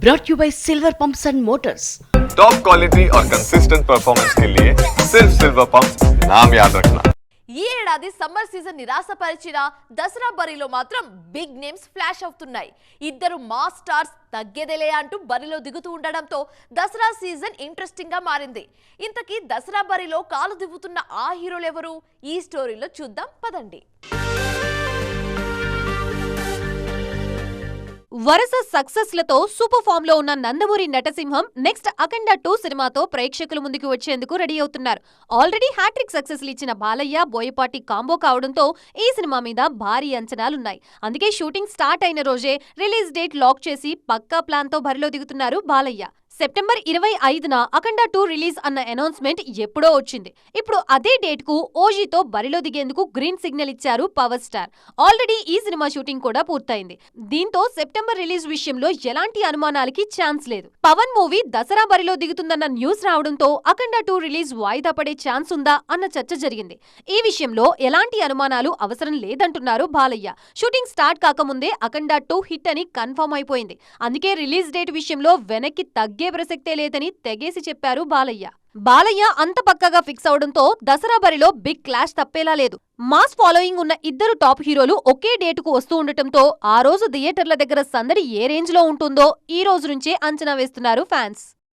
brought you by Silver Pumps and Motors. Top quality और consistent performance के लिए सिर्फ सिल्वर पंप नाम याद रखना ఈ ఏడాది సమ్మర్ సీజన్ నిరాశపరిచిన దసరా బరిలో మాత్రం బిగ్ నేమ్స్ ఫ్లాష్ అవుతున్నాయి ఇద్దరు మా స్టార్స్ తగ్గేదేలే అంటూ బరిలో దిగుతూ ఉండడంతో దసరా సీజన్ ఇంట్రెస్టింగ్ గా మారింది ఇంతకీ దసరా బరిలో కాలు దిగుతున్న ఆ హీరోలు ఎవరు ఈ స్టోరీలో చూద్దాం పదండి వరుస సక్సెస్లతో సూపర్ ఫామ్లో ఉన్న నందమూరి నటసింహం నెక్స్ట్ అఖండ టూ సినిమాతో ప్రేక్షకుల ముందుకు వచ్చేందుకు రెడీ అవుతున్నారు. ఆల్రెడీ హ్యాట్రిక్ సక్సెస్ ఇచ్చిన బాలయ్య బోయపాటి కాంబో కావడంతో ఈ సినిమా మీద భారీ అంచనాలున్నాయి. అందుకే షూటింగ్ స్టార్ట్ అయిన రోజే రిలీజ్ డేట్ లాక్ చేసి పక్కా ప్లాన్తో బరిలో దిగుతున్నారు బాలయ్య. సెప్టెంబర్ ఇరవై ఐదున అఖండ టూ రిలీజ్ అన్న అనౌన్స్మెంట్ ఎప్పుడో వచ్చింది. ఇప్పుడు అదే డేట్కు ఓజీతో బరిలో దిగేందుకు గ్రీన్ సిగ్నల్ ఇచ్చారు పవర్ స్టార్. ఆల్రెడీ ఈ సినిమా షూటింగ్ కూడా పూర్తయింది. దీంతో సెప్టెంబర్ రిలీజ్ విషయంలో ఎలాంటి అనుమానాలకి ఛాన్స్ లేదు. పవన్ మూవీ దసరా బరిలో దిగుతుందన్న న్యూస్ రావడంతో అఖండ టూ రిలీజ్ వాయిదా పడే ఛాన్స్ ఉందా అన్న చర్చ జరిగింది. ఈ విషయంలో ఎలాంటి అనుమానాలు అవసరం లేదంటున్నారు బాలయ్య. షూటింగ్ స్టార్ట్ కాకముందే అఖండ టూ హిట్ అని కన్ఫర్మ్ అయిపోయింది. అందుకే రిలీజ్ డేట్ విషయంలో వెనక్కి తగ్గే ప్రసక్తే లేదని తెగేసి చెప్పారు బాలయ్య. బాలయ్య అంత పక్కగా ఫిక్స్ అవడంతో దసరా బరిలో బిగ్ క్లాష్ తప్పేలా లేదు. మాస్ ఫాలోయింగ్ ఉన్న ఇద్దరు టాప్ హీరోలు ఒకే డేటుకు వస్తూ ఉండటంతో ఆ రోజు థియేటర్ల దగ్గర సందడి ఏ రేంజ్లో ఉంటుందో ఈ రోజు నుంచే అంచనా వేస్తున్నారు ఫ్యాన్స్.